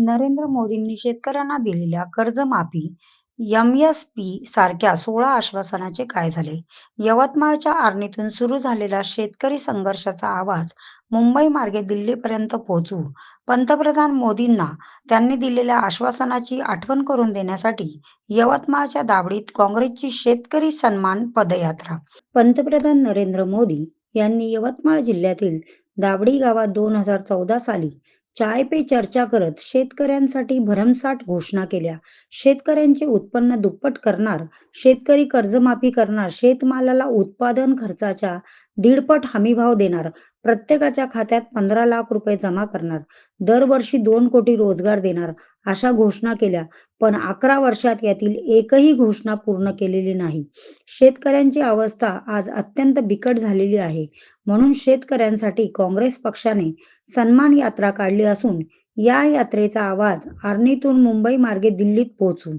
नरेंद्र मोदींनी शेतकऱ्यांना दिलेल्या कर्जमाफी, एमएसपी सारख्या सोळा आश्वासनाचे काय झाले? यवतमाळच्या आर्णीतून सुरू झालेला शेतकरी संघर्षाचा आवाज मुंबई मार्गे दिल्लीपर्यंत पोहोचू, पंतप्रधान मोदींना त्यांनी दिलेल्या आश्वासनाची आठवण करून देण्यासाठी यवतमाळच्या दाबडीत काँग्रेसची शेतकरी सन्मान पदयात्रा. पंतप्रधान नरेंद्र मोदी यांनी यवतमाळ जिल्ह्यातील दाबडी गावात दोन हजार चौदा साली चाय पे चर्चा करत शेतकऱ्यांसाठी भरमसाठ घोषणा केल्या. शेतकऱ्यांचे उत्पन्न दुप्पट करणार, शेतकरी कर्जमाफी करणार, शेतमालाला उत्पादन खर्चाच्या दीडपट हमीभाव देणार, प्रत्येकाच्या खात्यात पंधरा लाख रुपये जमा करणार, दरवर्षी दोन कोटी रोजगार देणार अशा घोषणा केल्या. पण अकरा वर्षात यातील एकही घोषणा पूर्ण केलेली नाही. शेतकऱ्यांची अवस्था आज अत्यंत बिकट झालेली आहे. म्हणून शेतकऱ्यांसाठी काँग्रेस पक्षाने सन्मान यात्रा काढली असून या यात्रेचा आवाज आर्णीतून मुंबईमार्गे दिल्लीत पोहोचू,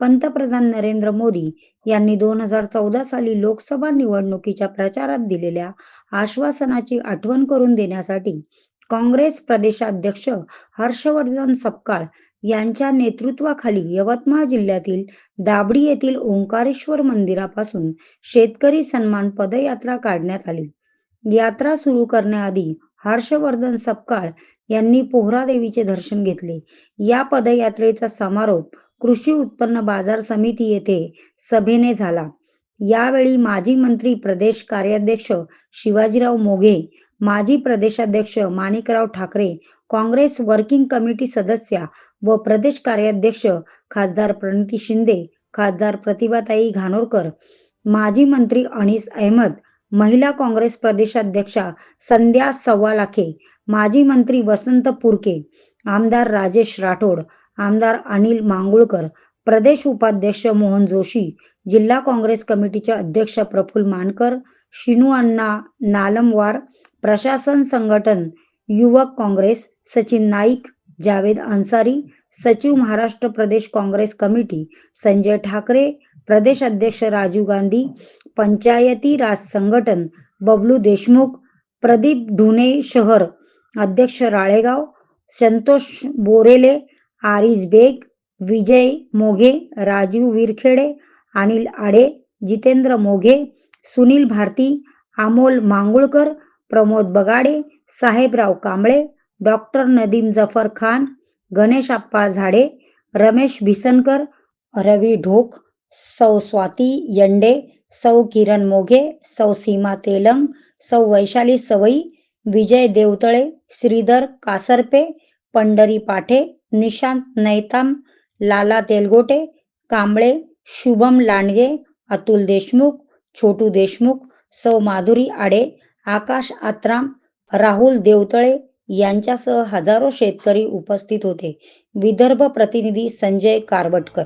पंतप्रधान नरेंद्र मोदी यांनी दोन हजार चौदा साली लोकसभा निवडणुकीच्या प्रचारात दिलेल्या आश्वासनाची आठवण करून देण्यासाठी काँग्रेस प्रदेशाध्यक्ष हर्षवर्धन सपकाळ यांच्या नेतृत्वाखाली यवतमाळ जिल्ह्यातील दाबडी येथील ओंकारेश्वर मंदिरापासून शेतकरी सन्मान पदयात्रा काढण्यात आली. यात्रा सुरू करण्याआधी हर्षवर्धन सपकाळ यांनी पोहरादेवीचे दर्शन घेतले. या पदयात्रेचा समारोप कृषी उत्पन्न बाजार समिती येथे सभेने झाला. यावेळी माजी मंत्री प्रदेश कार्याध्यक्ष शिवाजीराव मोघे, माजी प्रदेशाध्यक्ष माणिकराव ठाकरे, काँग्रेस वर्किंग कमिटी सदस्या व प्रदेश कार्याध्यक्ष खासदार प्रणिती शिंदे, खासदार प्रतिभाताई घाणोरकर, माजी मंत्री अनिस अहमद, महिला काँग्रेस प्रदेशाध्यक्षा संध्या सव्वालाखे, माजी मंत्री वसंत पुरके, आमदार राजेश राठोड, आमदार अनिल मांगुळकर, प्रदेश उपाध्यक्ष मोहन जोशी, जिल्हा काँग्रेस कमिटीचे अध्यक्ष प्रफुल मानकर, शिनू अण्णा नालमवार, प्रशासन संघटन युवक काँग्रेस सचिन नाईक, जावेद अन्सारी, सचिव महाराष्ट्र प्रदेश काँग्रेस कमिटी संजय ठाकरे, प्रदेश अध्यक्ष राजीव गांधी, पंचायती राज संघटन बबलू देशमुख, प्रदीप ढुणे शहर अध्यक्ष राळेगाव, संतोष बोरेले, आरिज बेग, विजय मोघे, राजीव विरखेडे, अनिल आडे, जितेंद्र मोघे, सुनील भारती, अमोल मांगुळकर, प्रमोद बगाडे, साहेबराव कांबळे, डॉक्टर नदीम जफर खान, गणेश आप्पा झाडे, रमेश भिसनकर, रवी ढोक, सौ स्वाती यंडे, सौ किरण मोघे, सौ सीमा तेलंग, सौ वैशाली सवई, विजय देवतळे, श्रीधर कासरपे, पंढरी पाठे, निशांत नैताम, लाला तेलगोटे, कांबळे, शुभम लांडगे, अतुल देशमुख, छोटू देशमुख, सौ माधुरी आडे, आकाश आत्राम, राहुल देवतळे यांच्यासह हजारो शेतकरी उपस्थित होते. विदर्भ प्रतिनिधी संजय कारवटकर